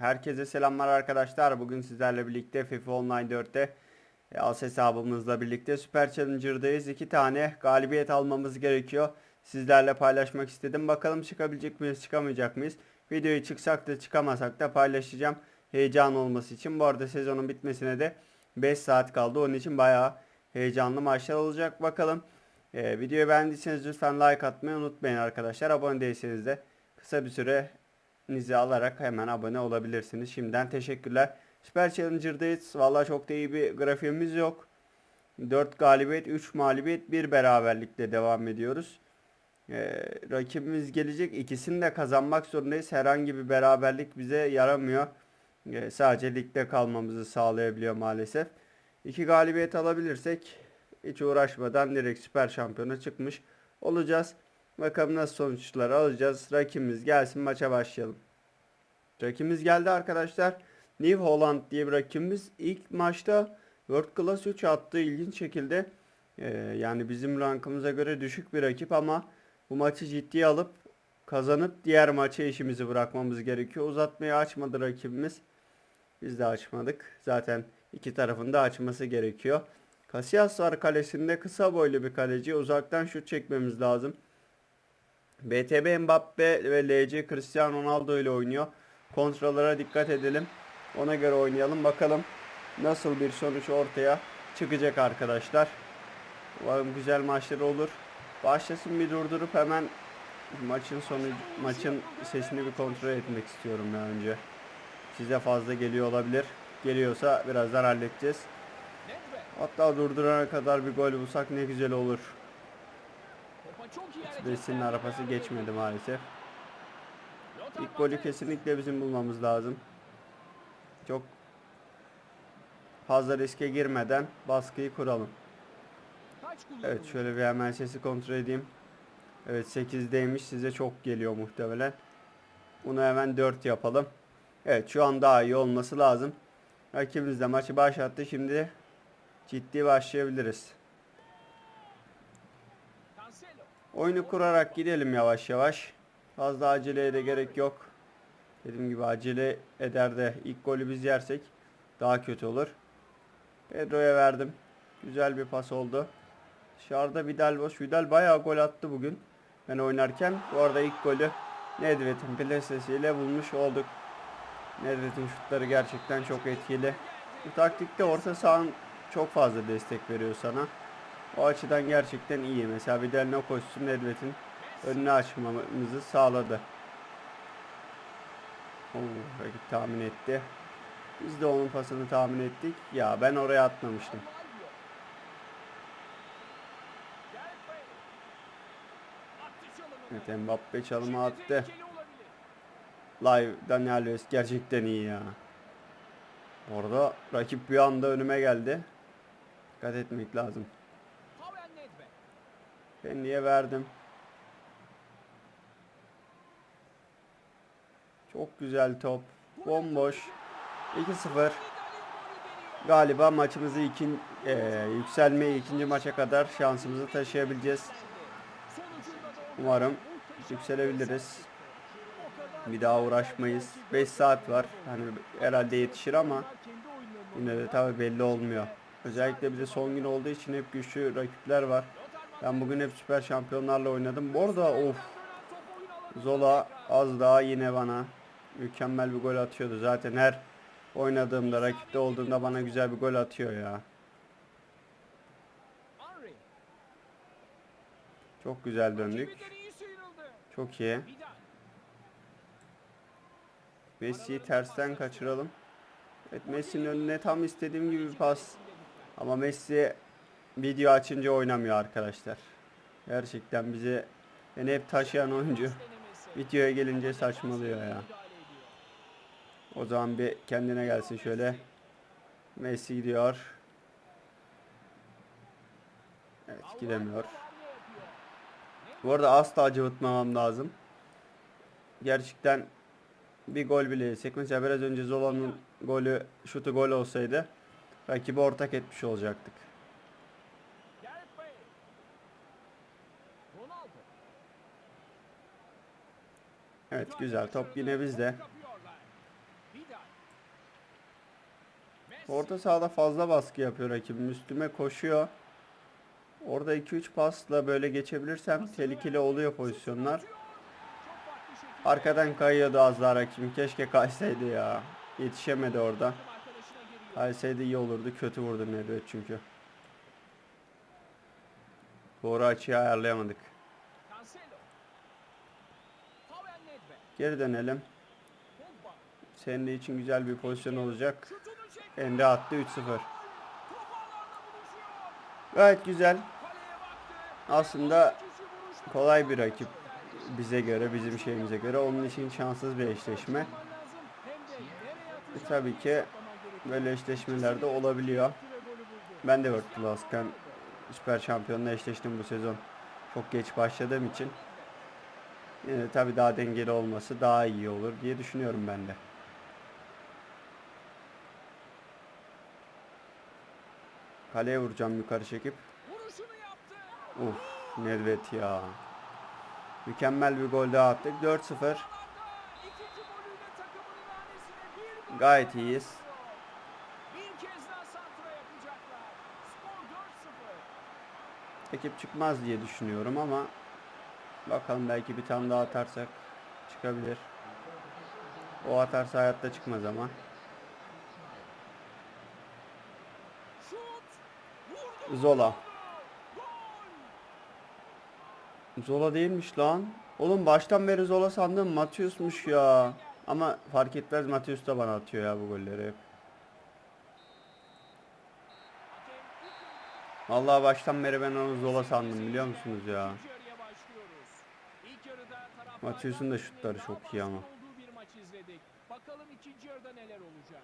Herkese selamlar arkadaşlar. Bugün sizlerle birlikte FIFA Online 4'te e, as hesabımızla birlikte Super Challenger'dayız. İki tane galibiyet almamız gerekiyor. Sizlerle paylaşmak istedim. Bakalım çıkabilecek miyiz, çıkamayacak mıyız? Videoyu çıksak da çıkamasak da paylaşacağım. Heyecan olması için. Bu arada sezonun bitmesine de 5 saat kaldı. Onun için bayağı heyecanlı maçlar olacak. Bakalım. E, videoyu beğendiyseniz lütfen like atmayı unutmayın arkadaşlar. Abone değilseniz de kısa bir süre nizi alarak hemen abone olabilirsiniz. Şimdiden teşekkürler. Süper Challenger'dayız. Vallahi çok da iyi bir grafiğimiz yok. 4 galibiyet, 3 mağlubiyet, 1 beraberlikle devam ediyoruz. Ee, rakibimiz gelecek. İkisini de kazanmak zorundayız. Herhangi bir beraberlik bize yaramıyor. Ee, sadece ligde kalmamızı sağlayabiliyor maalesef. 2 galibiyet alabilirsek hiç uğraşmadan direkt süper şampiyona çıkmış olacağız. Bakalım nasıl sonuçlar alacağız. Rakibimiz gelsin maça başlayalım. Rakibimiz geldi arkadaşlar. New Holland diye bir rakibimiz. İlk maçta World Class 3 attı ilginç şekilde. Ee, yani bizim rankımıza göre düşük bir rakip ama bu maçı ciddiye alıp kazanıp diğer maça işimizi bırakmamız gerekiyor. Uzatmayı açmadı rakibimiz. Biz de açmadık. Zaten iki tarafın da açması gerekiyor. Casillas var kalesinde kısa boylu bir kaleci. Uzaktan şut çekmemiz lazım. BTB Mbappe ve LC Cristiano Ronaldo ile oynuyor. Kontralara dikkat edelim. Ona göre oynayalım. Bakalım nasıl bir sonuç ortaya çıkacak arkadaşlar. Umarım güzel maçlar olur. Başlasın bir durdurup hemen maçın sonu maçın sesini bir kontrol etmek istiyorum ya önce. Size fazla geliyor olabilir. Geliyorsa birazdan halledeceğiz. Hatta durdurana kadar bir gol bulsak ne güzel olur. Messi'nin arabası geçmedi maalesef. İlk golü kesinlikle bizim bulmamız lazım. Çok fazla riske girmeden baskıyı kuralım. Evet şöyle bir hemen sesi kontrol edeyim. Evet 8'deymiş size çok geliyor muhtemelen. Bunu hemen 4 yapalım. Evet şu an daha iyi olması lazım. Rakibimiz de maçı başlattı. Şimdi ciddi başlayabiliriz. Oyunu kurarak gidelim yavaş yavaş. Fazla aceleye de gerek yok. Dediğim gibi acele eder de ilk golü biz yersek daha kötü olur. Pedro'ya verdim. Güzel bir pas oldu. Dışarıda Vidal boş. Vidal bayağı gol attı bugün. Ben oynarken. Bu arada ilk golü Nedved'in plasesiyle bulmuş olduk. Nedved'in şutları gerçekten çok etkili. Bu taktikte orta sahanın çok fazla destek veriyor sana. O açıdan gerçekten iyi. Mesela Vidal'in o koşusu Nedved'in önünü açmamızı sağladı. Oo, rakip tahmin etti. Biz de onun pasını tahmin ettik. Ya ben oraya atmamıştım. Evet Mbappe çalımı attı. Live Daniel Alves gerçekten iyi ya. Orada rakip bir anda önüme geldi. Dikkat etmek lazım. Ben niye verdim? Çok güzel top. Bomboş. 2-0. Galiba maçımızı ikin, e, yükselmeyi ikinci maça kadar şansımızı taşıyabileceğiz. Umarım yükselebiliriz. Bir daha uğraşmayız. 5 saat var. Hani herhalde yetişir ama yine de tabi belli olmuyor. Özellikle bize son gün olduğu için hep güçlü rakipler var. Ben bugün hep süper şampiyonlarla oynadım. Bu arada of. Zola az daha yine bana mükemmel bir gol atıyordu. Zaten her oynadığımda rakipte olduğunda bana güzel bir gol atıyor ya. Çok güzel döndük. Çok iyi. Messi'yi tersten kaçıralım. Evet Messi'nin önüne tam istediğim gibi bir pas. Ama Messi video açınca oynamıyor arkadaşlar. Gerçekten bizi beni hep taşıyan oyuncu videoya gelince saçmalıyor ya. O zaman bir kendine gelsin şöyle. Messi gidiyor. Evet gidemiyor. Bu arada asla cıvıtmamam lazım. Gerçekten bir gol bile yesek. Mesela biraz önce Zola'nın golü, şutu gol olsaydı rakibi ortak etmiş olacaktık. Evet güzel top yine bizde. Orta sahada fazla baskı yapıyor rakibim. Üstüme koşuyor. Orada 2-3 pasla böyle geçebilirsem tehlikeli oluyor pozisyonlar. Arkadan kayıyordu az daha rakibim. Keşke kaysaydı ya. Yetişemedi orada. Kaysaydı iyi olurdu. Kötü vurdu Nedved çünkü. Doğru açıyı ayarlayamadık. Geri dönelim. Senin için güzel bir pozisyon olacak. Ende attı 3-0. Gayet güzel. Aslında kolay bir rakip bize göre, bizim şeyimize göre. Onun için şanssız bir eşleşme. E, tabii ki böyle eşleşmelerde olabiliyor. Ben de World Class'ken Süper Şampiyonla eşleştim bu sezon. Çok geç başladığım için. De tabii daha dengeli olması daha iyi olur diye düşünüyorum ben de. Kaleye vuracağım yukarı çekip. Uf Nedved ya. Mükemmel bir gol daha attık. 4-0. Gayet iyiyiz. Bir kez daha santra yapacaklar. Skor 4-0. Ekip çıkmaz diye düşünüyorum ama bakalım belki bir tane daha atarsak çıkabilir. O atarsa hayatta çıkmaz ama. Şut. Vurdu. Zola. Zola değilmiş lan. Oğlum baştan beri Zola sandım Matius'muş ya. Ama fark etmez Matius da bana atıyor ya bu golleri Vallahi baştan beri ben onu Zola sandım biliyor musunuz ya. Matius'un da şutları çok iyi ama. olduğu bir maç izledik. Bakalım ikinci yarıda neler olacak.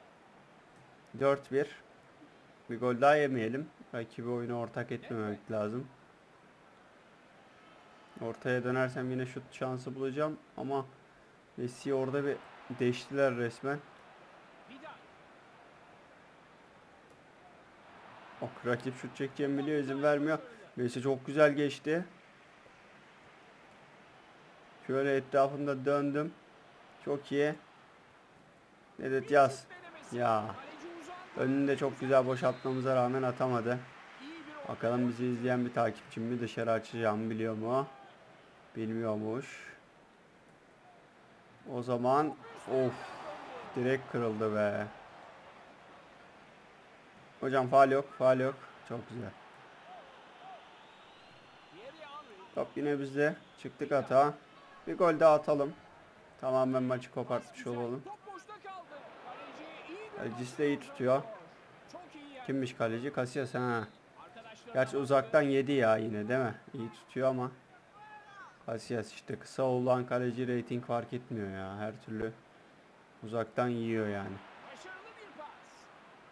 4-1. Bir gol daha yemeyelim. Rakibi oyunu ortak etmemek lazım. Ortaya dönersem yine şut şansı bulacağım ama Messi orada bir değiştiler resmen. Ok rakip şut çekeceğimi biliyor izin vermiyor. Messi çok güzel geçti. Şöyle etrafında döndüm. Çok iyi. Nedet yaz. Ya. Önünde çok güzel boşaltmamıza rağmen atamadı. Bakalım bizi izleyen bir takipçim mi dışarı açacağımı biliyor mu? Bilmiyormuş. O zaman of direkt kırıldı be. Hocam faal yok, faal yok. Çok güzel. Top yine bizde. Çıktık hata. Bir gol daha atalım. Tamamen maçı kopartmış olalım. Kaleci iyi tutuyor. Kimmiş kaleci? Casillas ha. Gerçi uzaktan yedi ya yine değil mi? İyi tutuyor ama. Casillas işte kısa olan kaleci rating fark etmiyor ya her türlü. Uzaktan yiyor yani.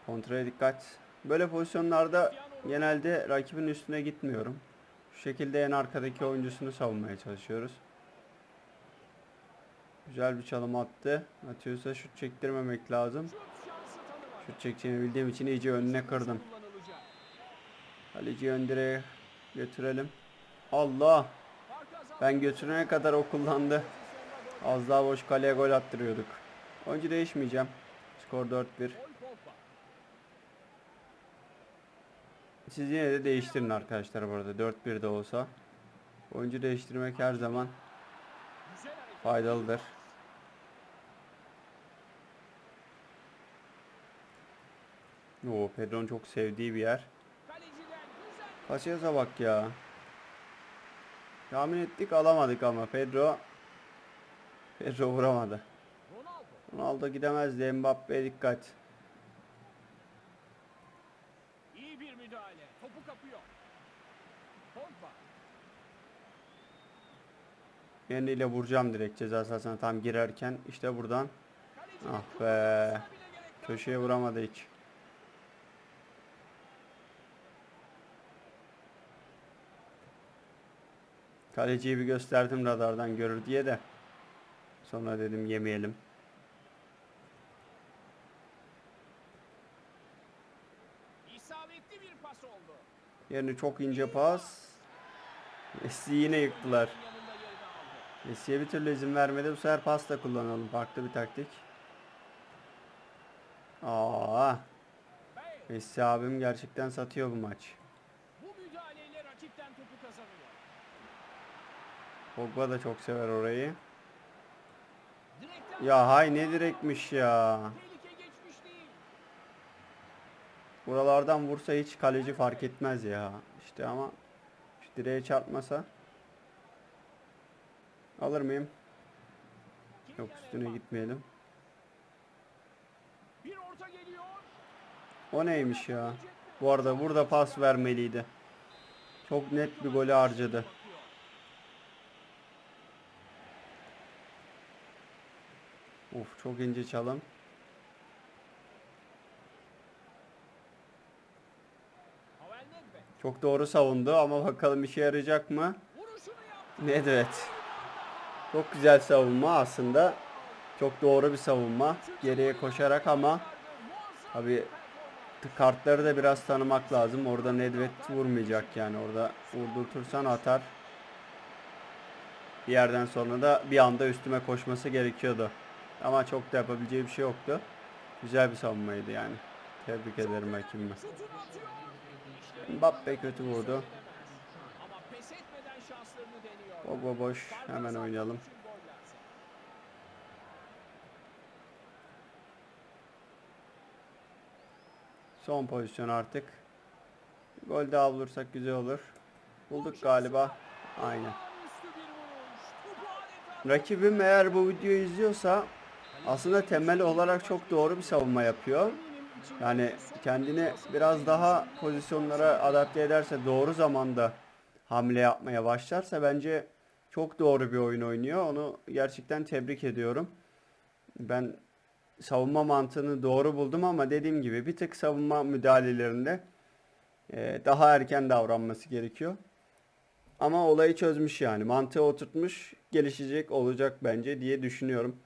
Kontraya dikkat. Böyle pozisyonlarda genelde rakibin üstüne gitmiyorum. Şu şekilde en arkadaki oyuncusunu savunmaya çalışıyoruz. Güzel bir çalım attı. Atıyorsa şut çektirmemek lazım. Şut çekeceğini bildiğim için iyice önüne kırdım. Kaleciyi ön götürelim. Allah! Ben götürene kadar o kullandı. Az daha boş kaleye gol attırıyorduk. Oyuncu değişmeyeceğim. Skor 4-1. Gol Pogba. Siz yine de değiştirin arkadaşlar bu arada. 4-1 de olsa. Oyuncu değiştirmek her zaman faydalıdır. Oo, Pedro'nun çok sevdiği bir yer. Casillas'a bak ya. Tahmin ettik alamadık ama Pedro Pedro vuramadı. Ronaldo. Gidemezdi. Mbappe'ye dikkat. İyi bir müdahale. Topu kapıyor. Pogba. Yeniliyle vuracağım direkt ceza sahasına tam girerken. İşte buradan. Ah be. Köşeye vuramadı hiç. Kaleciyi bir gösterdim radardan görür diye de. Sonra dedim yemeyelim. İsabetli bir pas oldu. Yerini çok ince pas. Messi yine yıktılar. Messi'ye bir türlü izin vermedi. Bu sefer pas da kullanalım. Farklı bir taktik. Aa. Messi abim gerçekten satıyor bu maç. Bu müdahaleyle rakipten topu kazanıyor. Pogba da çok sever orayı. Ya hay ne direkmiş ya. Buralardan vursa hiç kaleci fark etmez ya. İşte ama şu direğe çarpmasa. Alır mıyım? Yok üstüne gitmeyelim. O neymiş ya? Bu arada burada pas vermeliydi. Çok net bir golü harcadı. Of çok ince çalım. Çok doğru savundu ama bakalım işe yarayacak mı? Nedved. Çok güzel savunma aslında. Çok doğru bir savunma. Geriye koşarak ama tabi kartları da biraz tanımak lazım. Orada Nedved vurmayacak yani. Orada vurdurtursan atar. Bir yerden sonra da bir anda üstüme koşması gerekiyordu. Ama çok da yapabileceği bir şey yoktu. Güzel bir savunmaydı yani. Tebrik ederim. İşte Mbappe kötü vurdu. Pogba boş. Hemen oynayalım. Son pozisyon artık. Gol daha bulursak güzel olur. Bulduk galiba. Aynen. Rakibim eğer bu videoyu izliyorsa aslında temel olarak çok doğru bir savunma yapıyor. Yani kendini biraz daha pozisyonlara adapte ederse doğru zamanda hamle yapmaya başlarsa bence çok doğru bir oyun oynuyor. Onu gerçekten tebrik ediyorum. Ben savunma mantığını doğru buldum ama dediğim gibi bir tık savunma müdahalelerinde e, daha erken davranması gerekiyor. Ama olayı çözmüş yani. Mantığı oturtmuş, gelişecek olacak bence diye düşünüyorum.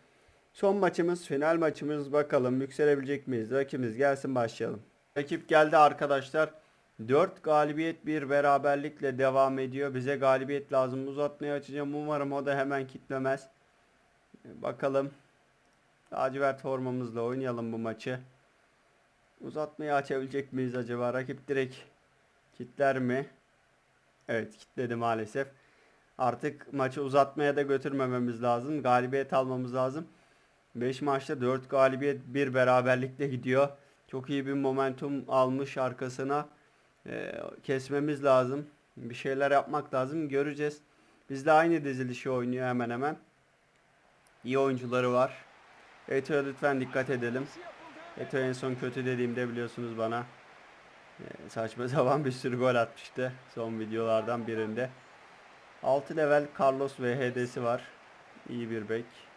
Son maçımız, final maçımız. Bakalım yükselebilecek miyiz? Rakibimiz gelsin başlayalım. Rakip geldi arkadaşlar. 4 galibiyet bir beraberlikle devam ediyor. Bize galibiyet lazım. Uzatmaya açacağım. Umarım o da hemen kitlemez. Bakalım. Lacivert formamızla oynayalım bu maçı. Uzatmayı açabilecek miyiz acaba? Rakip direkt kitler mi? Evet kitledi maalesef. Artık maçı uzatmaya da götürmememiz lazım. Galibiyet almamız lazım. 5 maçta 4 galibiyet 1 beraberlikle gidiyor. Çok iyi bir momentum almış arkasına. Ee, kesmemiz lazım. Bir şeyler yapmak lazım. Göreceğiz. Bizde aynı dizilişi oynuyor hemen hemen. İyi oyuncuları var. Eto'ya lütfen dikkat edelim. Eto en son kötü dediğimde biliyorsunuz bana e, saçma sapan bir sürü gol atmıştı son videolardan birinde. 6 level Carlos ve HD'si var. İyi bir bek.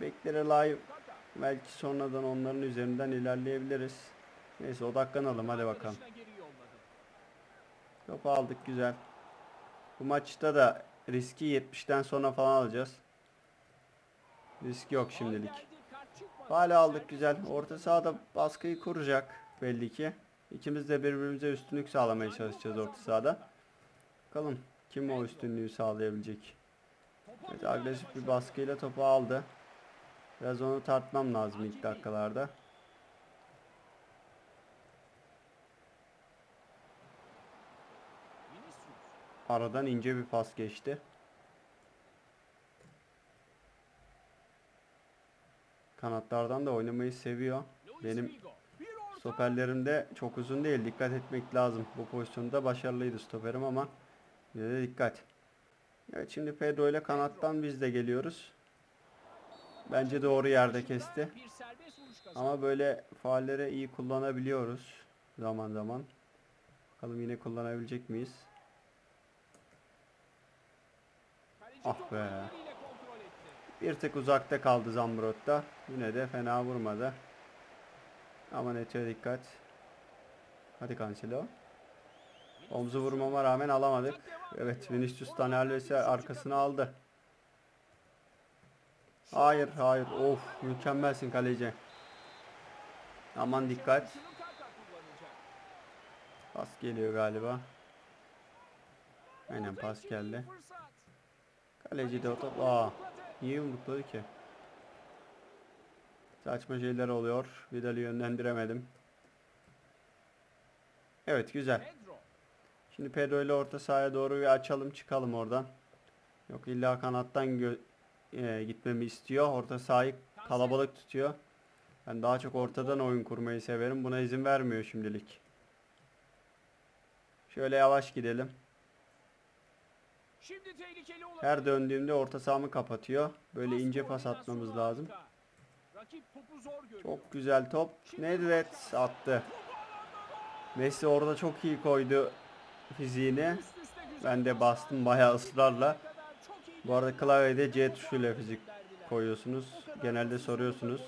Beklere Kaka. belki sonradan onların üzerinden ilerleyebiliriz. Neyse odaklanalım hadi bakalım. Topu aldık güzel. Bu maçta da riski 70'ten sonra falan alacağız. Risk yok şimdilik. Hala aldık güzel. Orta sahada baskıyı kuracak belli ki. İkimiz de birbirimize üstünlük sağlamaya çalışacağız orta sahada. Bakalım kim o üstünlüğü sağlayabilecek. Evet, agresif bir baskıyla topu aldı. Biraz onu tartmam lazım ilk dakikalarda. Aradan ince bir pas geçti. Kanatlardan da oynamayı seviyor. Benim. Stoperlerim de çok uzun değil. Dikkat etmek lazım. Bu pozisyonda başarılıydı stoperim ama yine de dikkat. Evet şimdi Pedro ile kanattan biz de geliyoruz. Bence doğru yerde kesti. Ama böyle faallere iyi kullanabiliyoruz zaman zaman. Bakalım yine kullanabilecek miyiz? Ah be. Bir tık uzakta kaldı Zambrotta. Yine de fena vurmadı. Ama Neto'ya dikkat. Hadi Cancelo. Omzu vurmama rağmen alamadık. Evet Vinicius Dani Alves'i arkasına aldı. Hayır hayır of mükemmelsin kaleci. Aman dikkat. Pas geliyor galiba. Aynen pas geldi. Kaleci de o Aa, niye yumrukladı ki? Saçma şeyler oluyor. Vidal'i yönlendiremedim. Evet güzel. Şimdi Pedro ile orta sahaya doğru bir açalım çıkalım oradan. Yok illa kanattan e, gitmemi istiyor. Orta sahayı kalabalık tutuyor. Ben daha çok ortadan oyun kurmayı severim. Buna izin vermiyor şimdilik. Şöyle yavaş gidelim. Şimdi tehlikeli olabilir. Her döndüğümde orta sahamı kapatıyor. Böyle ince pas atmamız lazım. harika. Rakip topu zor görüyor. Çok güzel top. Nedved attı. Messi orada çok iyi koydu fiziğini. Ben de bastım bayağı ısrarla. Ne kadar çok iyi Bu arada klavyede C tuşuyla fizik koyuyorsunuz. O Genelde soruyorsunuz.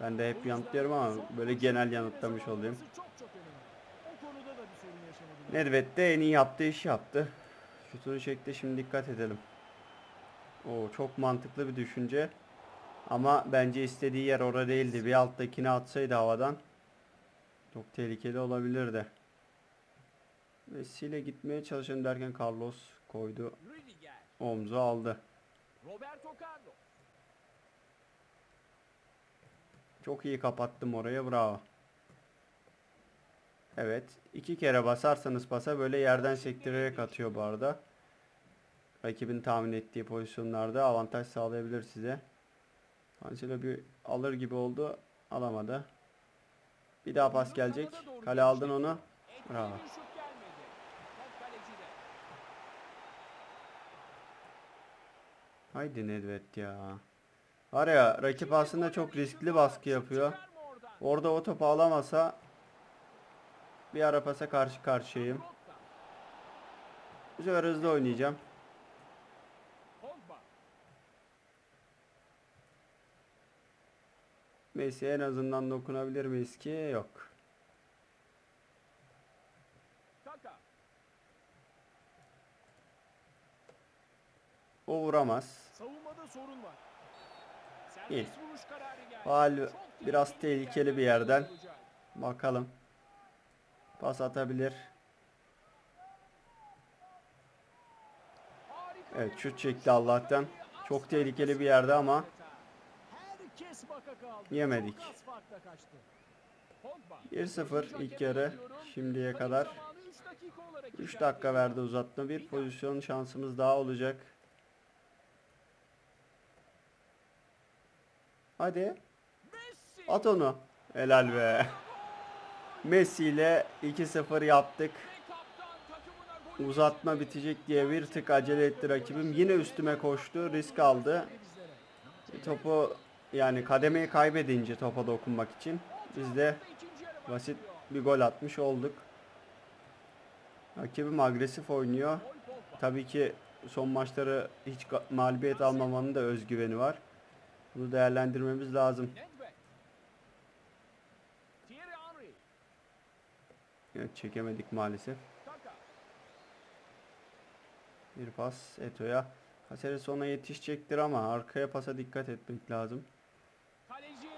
Ben de hep O yanıtlıyorum ama böyle genel yanıtlamış olayım. O. Nedved de en iyi yaptığı işi yaptı. Şutunu çekti şimdi dikkat edelim. Oo çok mantıklı bir düşünce. Ama bence istediği yer orada değildi. Bir alttakini atsaydı havadan çok tehlikeli olabilirdi. Messi ile gitmeye çalışın derken Carlos koydu. Omzu aldı. Roberto Carlos, Çok iyi kapattım oraya bravo. Evet. iki kere basarsanız pasa böyle yerden sektirerek atıyor bu arada. Rakibin tahmin ettiği pozisyonlarda avantaj sağlayabilir size. Cancelo bir alır gibi oldu. Alamadı. Bir daha pas gelecek. Kale aldın onu. Bravo. bir şut gelmedi. Top kalecide. Haydi Nedved ya. Var ya rakip aslında çok riskli baskı yapıyor. Orada o topu alamasa bir ara pasa karşı karşıyayım. Bu sefer hızlı oynayacağım. Messi en azından dokunabilir miyiz ki? Yok. O vuramaz. Savunmada sorun var. İyi. Çok biraz tehlikeli bir yerden. Bakalım. Pas atabilir. Evet şut çekti Allah'tan. Çok tehlikeli bir yerde ama. Yemedik. Çok az farkla kaçtı. Pogba. 1-0 ilk yarı şimdiye kadar. zamanı üç dakika olarak 3 işaret dakika verdi uzatma. Bir pozisyon şansımız daha olacak. Hadi at onu. Helal be. Messi ile 2-0 yaptık. Uzatma bitecek diye bir tık acele etti rakibim. Yine üstüme koştu. Risk aldı. Topu yani kademeyi kaybedince topa dokunmak için biz de basit bir gol atmış olduk. Rakibim agresif oynuyor. Tabii ki son maçları hiç mağlubiyet almamanın da özgüveni var. Bunu değerlendirmemiz lazım. Evet, çekemedik maalesef. Bir pas Eto'ya. Caceres ona yetişecektir ama arkaya pasa dikkat etmek lazım.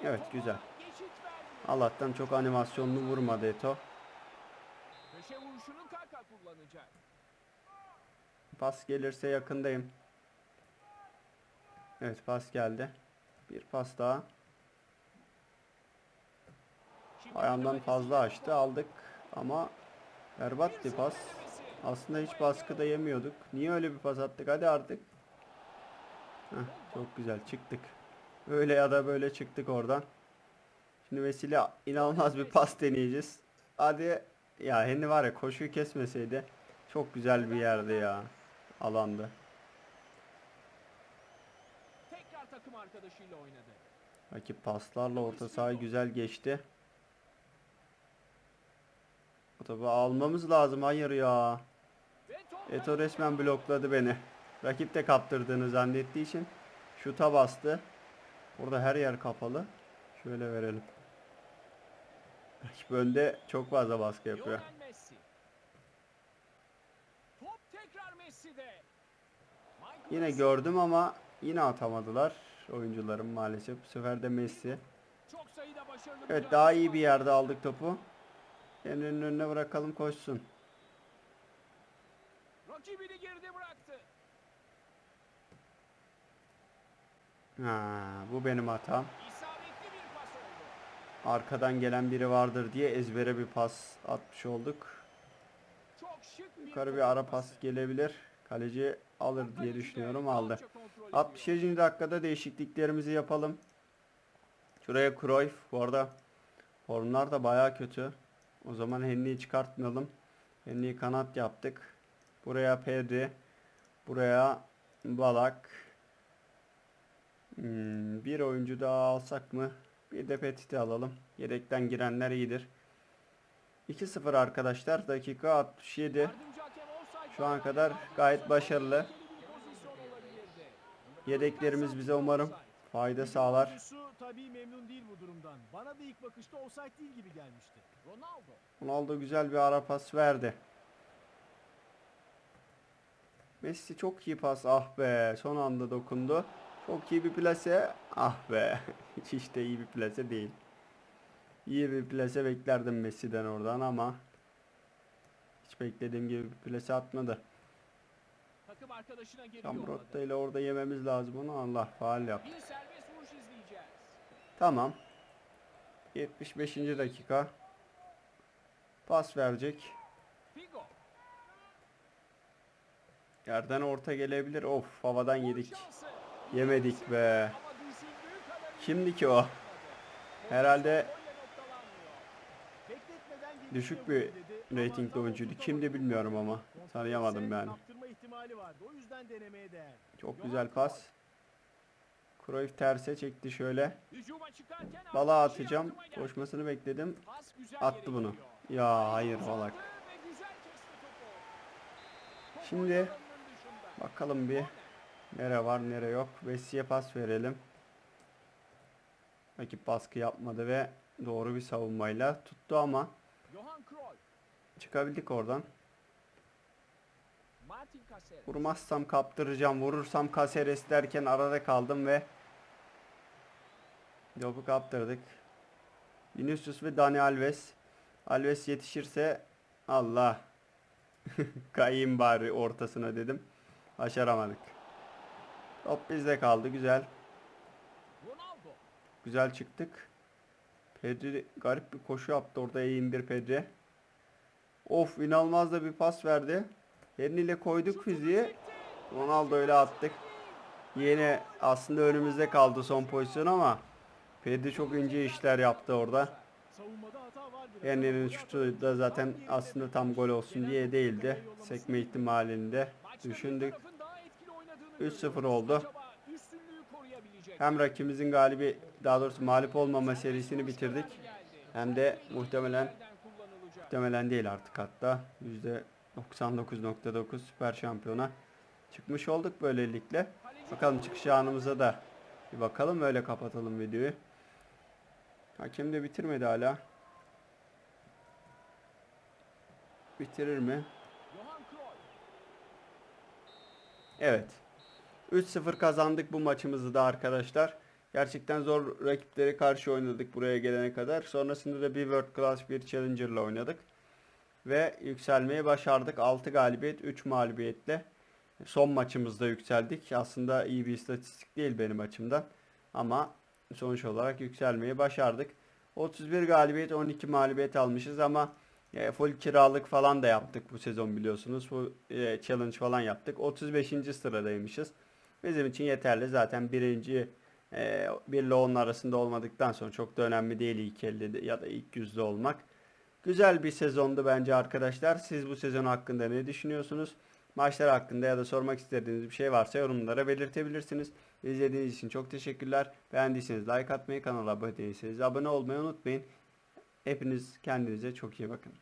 Evet, güzel. Allah'tan çok animasyonlu vurmadı Eto. Pas gelirse yakındayım. Evet pas geldi. Bir pas daha. Müdahalesi fazla açtı aldık ama berbat bir pas. Aslında hiç baskı da yemiyorduk. Niye öyle bir pas attık? Hadi artık. Heh, çok güzel çıktık. Öyle ya da böyle çıktık oradan. Şimdi Vesile inanılmaz bir pas deneyeceğiz. Hadi ya Henry var ya koşuyu kesmeseydi çok güzel bir yerde ya. Alandı. Takım arkadaşıyla oynadı. Rakip paslarla orta sahayı güzel geçti. O topu almamız lazım. Hayır ya. Eto resmen blokladı beni. Rakip de kaptırdığını zannettiği için şuta bastı. Burada her yer kapalı. Şöyle verelim. Rakip önde çok fazla baskı yapıyor. Yine gördüm ama yine atamadılar oyuncularım maalesef. Bu sefer de Messi. Çok sayıda başarılı Evet daha iyi bir yerde aldık topu. Henry'nin önüne bırakalım koşsun. Rakibini geride bıraktı. Ha, bu benim hatam. Arkadan gelen biri vardır diye ezbere bir pas atmış olduk. Yukarı bir ara pas gelebilir. Kaleci alır diye düşünüyorum aldı. Rahatça kontrol ediyor. 67. dakikada değişikliklerimizi yapalım. Şuraya Cruyff. Bu arada formlar da baya kötü. O zaman Henry'i çıkartmayalım. Henry'i kanat yaptık. Buraya Pedri. Buraya Balak. Hmm, bir oyuncu daha alsak mı? Bir de Petit'i alalım. Yedekten girenler iyidir. 2-0 arkadaşlar. Dakika 67. Yardımcı hakem offside Şu kararı kadar gayet başarılı. Tehlikeli bir pozisyon olabilirdi. Yedeklerimiz bize umarım fayda sağlar. Tabii memnun değil bu durumdan. Bana da ilk bakışta offside değil gibi gelmişti. Ronaldo. Ronaldo güzel bir ara pas verdi. Messi çok iyi pas. Ah be. Son anda dokundu. Çok iyi bir plase. Ah be. Hiç işte iyi bir plase değil. İyi bir plase beklerdim Messi'den oradan ama hiç beklediğim gibi bir plase atmadı. Arkadaşına geri Cambrotta yolladı. ile orada yememiz lazım onu. Allah faal yaptı. Bir serbest vuruş izleyeceğiz. Tamam. 75. dakika. Pas verecek. Figo. Yerden orta gelebilir. Of havadan yedik. Yemedik be. Kimdi ki o? Herhalde Düşük bir tam oyuncuydu. Kimdi bilmiyorum ama. Tanıyamadım yani. İhtimali vardı. O yüzden denemeye değer. Çok güzel pas. Cruyff terse çekti şöyle. Bala atacağım. Koşmasını bekledim. Attı bunu. Ya hayır. Top Şimdi. Bakalım bir nere var nere yok. Messi'ye pas verelim. Rakip baskı yapmadı ve doğru bir savunmayla tuttu ama çıkabildik oradan. Vurmazsam kaptıracağım. Vurursam Caceres derken arada kaldım ve topu kaptırdık. Vinicius ve Dani Alves. Alves yetişirse Allah. Kayayım bari ortasına dedim. Başaramadık. Top bizde kaldı. Güzel. Güzel çıktık. Pedri garip bir koşu yaptı orada eğim bir Pedri. Of inanılmaz da bir pas verdi. Eliyle koyduk fiziği. Ronaldo ile attık. Yine aslında önümüzde kaldı son pozisyon ama Pedri çok ince işler yaptı orada. Ama şutu da zaten aslında tam gol olsun diye değildi. Sekme ihtimalinde düşündük. tarafın daha etkili oynadığını 3-0 görüyoruz. oldu. Hem mi? rakibimizin galibi daha doğrusu mağlup olmama serisini bitirdik. Hem de muhtemelen? Muhtemelen değil artık hatta. %99.9 süper şampiyona çıkmış olduk böylelikle. Bakalım çıkış anımıza da bir bakalım öyle kapatalım videoyu. Hakem de bitirmedi hala. Bitirir mi? Evet. 3-0 kazandık bu maçımızı da arkadaşlar. Gerçekten zor rakiplere karşı oynadık buraya gelene kadar. Sonrasında da bir World Class bir Challenger'la oynadık. Ve yükselmeyi başardık. 6 galibiyet 3 mağlubiyetle. Son maçımızda yükseldik. Aslında iyi bir istatistik değil benim açımdan. Ama sonuç olarak yükselmeyi başardık. 31 galibiyet 12 mağlubiyet almışız ama e, full kiralık falan da yaptık bu sezon biliyorsunuz. Bu e, challenge falan yaptık. 35. sıradaymışız. Bizim için yeterli. Zaten birinci e, 1 ile 10 arasında olmadıktan sonra çok da önemli değil ilk 50 ya da ilk yüzde olmak. Güzel bir sezondu bence arkadaşlar. Siz bu sezon hakkında ne düşünüyorsunuz? Maçlar hakkında ya da sormak istediğiniz bir şey varsa yorumlara belirtebilirsiniz. İzlediğiniz için çok teşekkürler. Beğendiyseniz like atmayı, kanala abone değilseniz abone olmayı unutmayın. Hepiniz kendinize çok iyi bakın.